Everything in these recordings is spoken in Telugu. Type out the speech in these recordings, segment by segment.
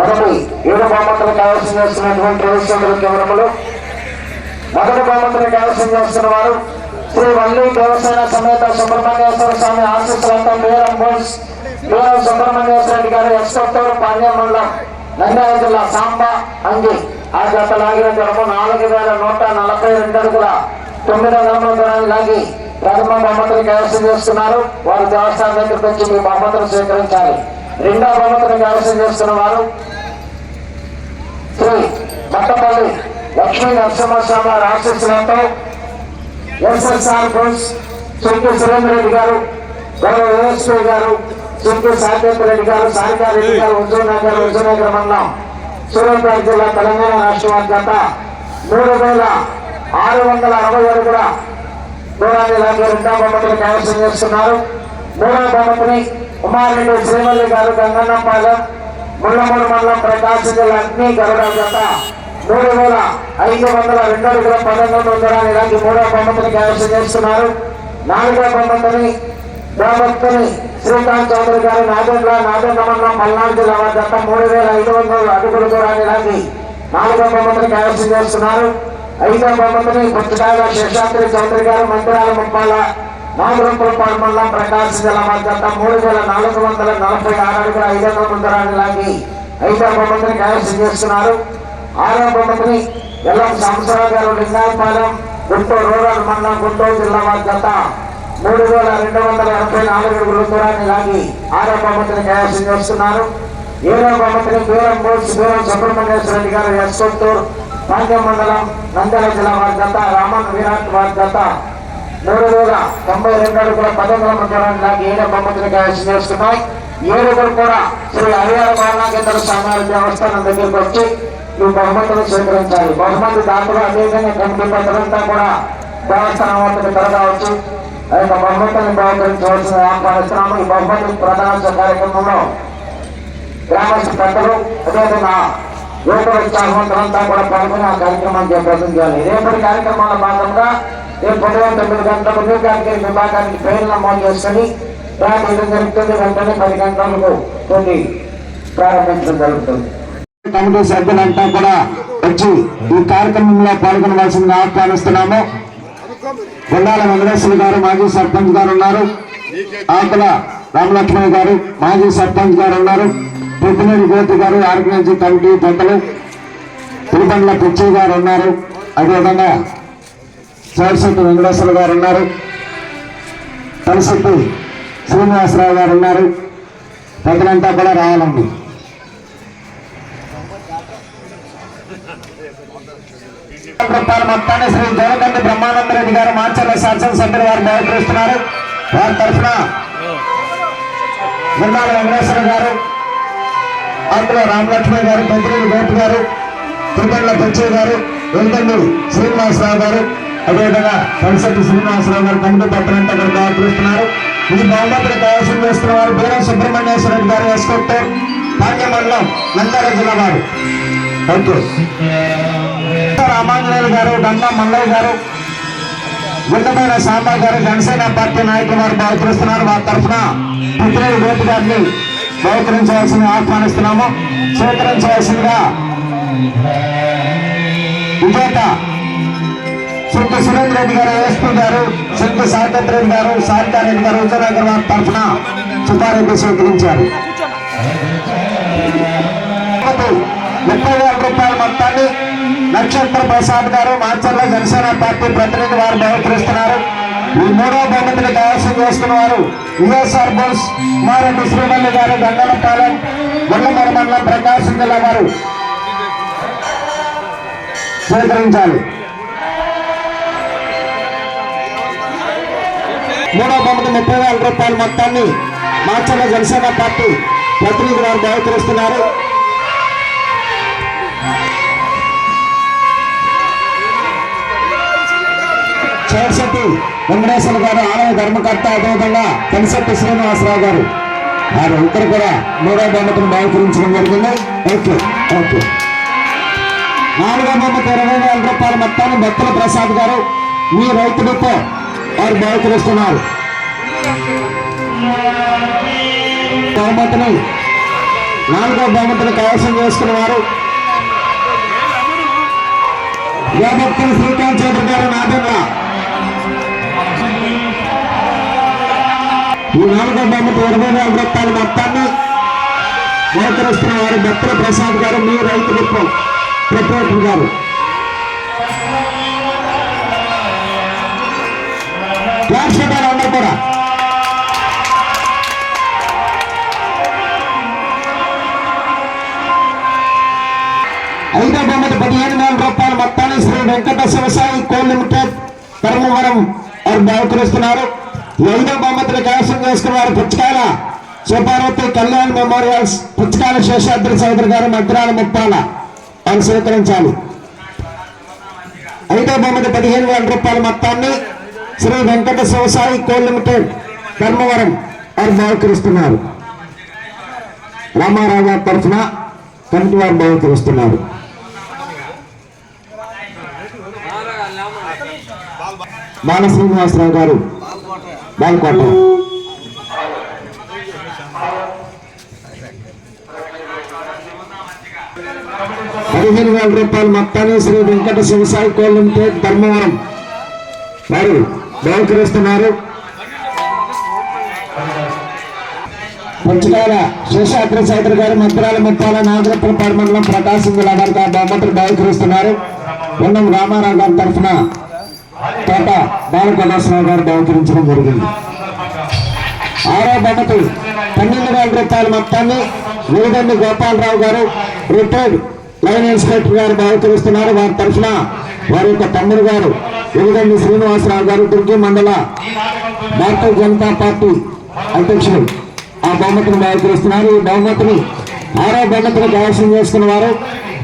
మొదటి ఏడు బహుమతులు కావాల్సి చేస్తున్నటువంటి రవిచంద్ర కేవరములు మొదటి బహుమతిని కావాల్సి చేస్తున్న వారు శ్రీ వల్లి దేవసేన సమేత సుబ్రహ్మణ్యేశ్వర స్వామి ఆశీస్సులతో మేరం బోస్ మేరం సుబ్రహ్మణ్యేశ్వర రెడ్డి గారు ఎస్కొత్తూరు పాండ్యం మండలం నంద్యాల జిల్లా సాంబ అంగి. ఆ జత లాగిన దూరము నాలుగు వేల నూట నలభై రెండు అడుగుల తొమ్మిది వందల దూరాన్ని లాగి ప్రథమ బహుమతులు కైవసం చేస్తున్నారు. వారు దేవస్థానం దగ్గరికి వచ్చి మీ బహుమతులు స్వీకరించాలి. రెండో బహుమతులు కైవసం చేస్తున్న వారు శ్రీ మట్టపల్లి లక్ష్మీ నరసింహస్వామి వారి ఆశీస్సులతో ఎస్ఎస్ఆర్ ఫ్రెండ్స్ చింకి సురేంద్ర రెడ్డి గారు గౌరవ ఏఎస్పీ గారు చింకి సాకేత్ రెడ్డి గారు సారికా రెడ్డి గారు హుజూర్నగర్ హుజూర్నగర్ మండలం సూర్యాపేట జిల్లా తెలంగాణ రాష్ట్రం వారి మూడు వేల ఆరు వందల అరవై ఏడు కూడా దూరాన్ని లాగే రెండో బొమ్మతిని కైవసం చేస్తున్నారు. మూడవ బొమ్మతిని ఉమారెడ్డి శ్రీమల్లి గారు గంగన్నపాలెం ముళ్ళమూడు మండలం ప్రకాశం జిల్లా అగ్ని గరుడ జత మూడు వేల ఐదు వందల రెండు అడుగుల పదకొండు వందల ఇలాంటి మూడవ బొమ్మతిని కైవసం చేస్తున్నారు నాలుగవ బొమ్మతిని దేవభక్తుని శ్రీకాంత్ చౌదరి గారు నాగేంద్ర నాగేంద్ర మండలం పల్నాడు జిల్లా వారి జత మూడు వేల ఐదు వందల అడుగుల దూరాన్ని ఇలాంటి నాలుగవ బొమ్మతిని కైవసం చేస్తున్నారు. ఐదవ బహుమతిని పుస్తకాల శేషాద్రి చౌదరి గారు మంత్రాల ముప్పాల నాగురంపులపాడు మండలం ప్రకాశం జిల్లా మధ్య మూడు వేల నాలుగు వందల నలభై ఆరు అడుగుల ఐదవ వందల ముందరాన్ని లాగి ఐదో బహుమతిని కైవసం చేస్తున్నారు. ఆరవ బహుమతిని ఎల్లం సంవత్సరావు గారు లింగాయపాలెం గుంటూరు రూరల్ మండలం గుంటూరు జిల్లా మధ్య మూడు వేల రెండు వందల ఎనభై నాలుగు అడుగుల దూరాన్ని లాగి ఆరవ బహుమతిని కైవసం చేస్తున్నారు. ఏడవ బహుమతిని బీరం బోర్స్ బీరం సుబ్రహ్మణ్యేశ్వర రెడ్డి గారు ఎస్కొత్తూరు పాండ్యం మండలం నంద్యాల జిల్లా వారి జత రామన్ విరాట్ వారి జత మూడు వేల తొంభై రెండు అడుగుల పదకొండు మండలాన్ని నాకు ఏడో బహుమతిని చేస్తున్నాయి ఏడుగురు కూడా శ్రీ హరిహర బాలనాగేంద్ర సామాజిక దేవస్థానం దగ్గరికి వచ్చి ఈ బహుమతులు స్వీకరించాలి. బహుమతి దాతలు అదేవిధంగా కమిటీ పత్రంతా కూడా దేవస్థానం వద్దకు తరగవచ్చు. ఆ యొక్క బహుమతులను బహుకరించవలసిన ఆహ్వానిస్తున్నాము. ఈ బహుమతి ప్రధాన కార్యక్రమంలో గ్రామస్థ పెద్దలు అదేవిధంగా యువకుల ఉత్సాహవంతులంతా కూడా పాల్గొని ఆ కార్యక్రమాన్ని జయప్రదం చేయాలి రేపటి కార్యక్రమాల భాగంగా రేపు ఉదయం తొమ్మిది గంటలకు విభాగానికి విభాగానికి పేర్లు నమోదు చేసుకుని రాత్రి జరుగుతుంది వెంటనే పది గంటలకు కొన్ని ప్రారంభించడం జరుగుతుంది. కమిటీ సభ్యులంతా కూడా వచ్చి ఈ కార్యక్రమంలో పాల్గొనవలసిందిగా ఆహ్వానిస్తున్నాము. కొండాల వెంకటేశ్వర గారు మాజీ సర్పంచ్ గారు ఉన్నారు. ఆకుల రామలక్ష్మణ్ గారు మాజీ సర్పంచ్ గారు ఉన్నారు. పెద్దినేని గోతి గారు ఆర్గనైజింగ్ కమిటీ పెద్దలు తిరుపండ్ల పిచ్చి గారు ఉన్నారు. అదేవిధంగా చోరశెట్టి వెంకటేశ్వర గారు ఉన్నారు. తలశెట్టి శ్రీనివాసరావు గారు ఉన్నారు. పెద్దలంతా కూడా రావాలండి. రూపాయల మొత్తాన్ని శ్రీ జగదండి బ్రహ్మానంద రెడ్డి గారు మాచర్ల శాసనసభ్యులు వారు బయటపరుస్తున్నారు వారి తరఫున గుండాల వెంకటేశ్వర గారు అందులో రామలక్ష్మి గారు పెద్దలు గోపి గారు తిరుపతిలో పెచ్చయ్య గారు వెంకండి శ్రీనివాసరావు గారు అదేవిధంగా కలిసెట్టి శ్రీనివాసరావు గారు కమిటీ పత్రంతా అక్కడ బయటపరుస్తున్నారు ఈ బహుమతిని కైవసం చేస్తున్న వారు బీరం సుబ్రహ్మణ్యేశ్వర రెడ్డి గారు వేసుకుంటే పాండ్య మండలం నంద్యాల జిల్లా వారు. ఓకే. రామాంజనేయులు గారు గంగా మల్లయ్య గారు గుండమైన సాంబా గారు జనసేన పార్టీ నాయకులు వారు బహుకరిస్తున్నారు వారి తరఫున పుత్రుడు గోపి గారిని బహుకరించవలసింది ఆహ్వానిస్తున్నాము. స్వీకరించవలసిందిగా విజేత సింధు సురేంద్ర రెడ్డి గారు ఎస్పీ గారు సింధు సాకేత్ రెడ్డి గారు సారికా రెడ్డి గారు విజయనగర్ అగర్వాల్ తరఫున సుబ్బారెడ్డి స్వీకరించారు. ముప్పై వేల రూపాయల మొత్తాన్ని నక్షత్ర ప్రసాద్ గారు మాచర్ల జనసేన పార్టీ ప్రతినిధి వారు బహుకరిస్తున్నారు. ఈ మూడో బహుమతిని కైవసం చేసుకున్న వారు విఎస్ఆర్ బోస్ కుమారెడ్డి శ్రీమల్లి గారు గంగనపాలెం గుండమూరు మండలం ప్రకాశం జిల్లా వారు స్వీకరించాలి. మూడో బహుమతి ముప్పై వేల రూపాయల మొత్తాన్ని మాచర్ల జనసేన పార్టీ ప్రతినిధులు వారు బహుకరిస్తున్నారు చేర్శెట్టి వెంకటేశ్వర గారు ఆలయ ధర్మకర్త అదేవిధంగా కలిశెట్టి శ్రీనివాసరావు గారు. వారు ఇద్దరు కూడా మూడో బహుమతిని బహుకరించడం జరిగింది. ఓకే ఓకే నాలుగో బహుమతి ఇరవై వేల రూపాయల మొత్తాన్ని భక్తుల ప్రసాద్ గారు మీ రైతులతో వారు బహుకరిస్తున్నారు బహుమతిని నాలుగో బహుమతిని కైవసం చేసుకున్న వారు. యోభక్తులు శ్రీకాంత్ చౌదరి గారు నాదెండ్ల ఈ నాలుగో బహుమతి ఇరవై వేల రూపాయల మొత్తాన్ని బహుకరిస్తున్న వారు భక్తుల ప్రసాద్ గారు మీ రైతు గుప్పం ప్రొపరేటర్ గారు. కూడా ఐదో బొమ్మది పదిహేను వేల రూపాయల మొత్తాన్ని శ్రీ వెంకట శివసాయి కో లిమిటెడ్ ధర్మవరం వారు బహుకరిస్తున్నారు. ఐదో బొమ్మతిని కైవసం చేసుకున్నారు పుచ్చకాయల సుబ్బారతి కళ్యాణ్ మెమోరియల్స్ పుచ్చకాయల శేషాద్రి చౌదరి గారు మద్రాల ముప్పాల వారు స్వీకరించాలి. ఐదో బొమ్మది పదిహేను వేల రూపాయల మొత్తాన్ని శ్రీ వెంకట శివసాయి కో లిమిటెడ్ ధర్మవరం వారు బహుకరిస్తున్నారు రామారావు గారి తరఫున కమిటీ వారు బహుకరిస్తున్నారు బాల శ్రీనివాసరావు గారు బాల్కోట. పదిహేను వేల రూపాయలు మొత్తాన్ని శ్రీ వెంకట శివసాయి లిమిటెడ్ ధర్మవరం వారు బహుకరిస్తున్నారు పుచ్చకాయల శేషాద్రి చౌదరి గారు మద్రాల ముప్పాల నాగరపల్లిపాడు మండలం ప్రకాశం జిల్లా వారికి ఆ బహుమతులు బహుకరిస్తున్నారు. పొన్నం రామారావు గారి తరఫున తోట బాలప్రకాశరావు గారు బహుకరించడం జరిగింది. ఆరో బహుమతి పన్నెండు వేల రూపాయల మొత్తాన్ని నిలదండి గోపాలరావు గారు రిటైర్డ్ లైన్ ఇన్స్పెక్టర్ గారు బహుకరిస్తున్నారు. వారి తరఫున వారి యొక్క తమ్ముడు గారు వీరదండి శ్రీనివాసరావు గారు? దుర్గి మండల భారతీయ జనతా పార్టీ అధ్యక్షుడు ఆ బహుమతిని బయలుదేరుస్తున్నారు ఈ బహుమతిని ఆరో బహుమతిని కైవసం చేసుకున్న వారు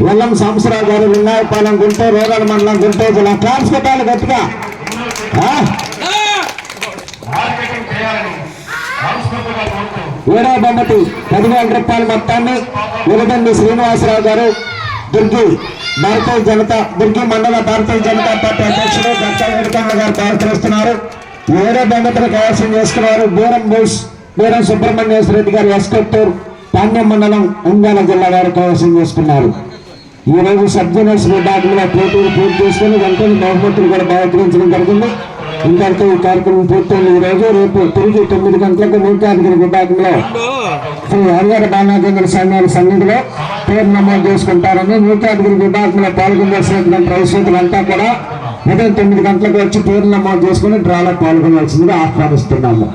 వెల్లం సాంబశివరావు గారు లింగాయపాలెం గుంటూరు రోగాల మండలం గుంటూరు జిల్లా. క్లాప్స్ గట్టిగా. ఏడో బొమ్మటి పదివేల రూపాయల మొత్తాన్ని వెలుగండి శ్రీనివాసరావు గారు. దుర్గి భారతీయ జనతా దుర్గి మండల భారతీయ జనతా పార్టీ అధ్యక్షుడు దక్ష వెనుకొండ గారు బహుకరిస్తున్నారు ఏడో బొమ్మతిని కైవసం చేసుకున్నారు. బీరం బోస్ బూరం సుబ్రహ్మణ్యేశ్వర రెడ్డి గారు ఎస్కొత్తూరు పాండ్యం మండలం నంద్యాల జిల్లా వారు కైవసం చేసుకున్నారు. ఈ రోజు సబ్ జూనియర్స్ విభాగంలో పోటీలు పూర్తి చేసుకుని వెంటనే బహుమతులు కూడా బహుకరించడం జరిగింది. ఇంతవరకు ఈ కార్యక్రమం పూర్తయింది. ఈ రోజు రేపు తిరిగి తొమ్మిది గంటలకు నూట యాదగిరి విభాగంలో శ్రీ హరిహర బాలాకేంద్ర సైన్యాల సన్నిధిలో పేరు నమోదు చేసుకుంటారని నూట యాదగిరి విభాగంలో పాల్గొనాల్సినటువంటి రైతులంతా కూడా ఉదయం తొమ్మిది గంటలకు వచ్చి పేరు నమోదు చేసుకుని డ్రాలో పాల్గొనవలసిందిగా ఆహ్వానిస్తున్నాము.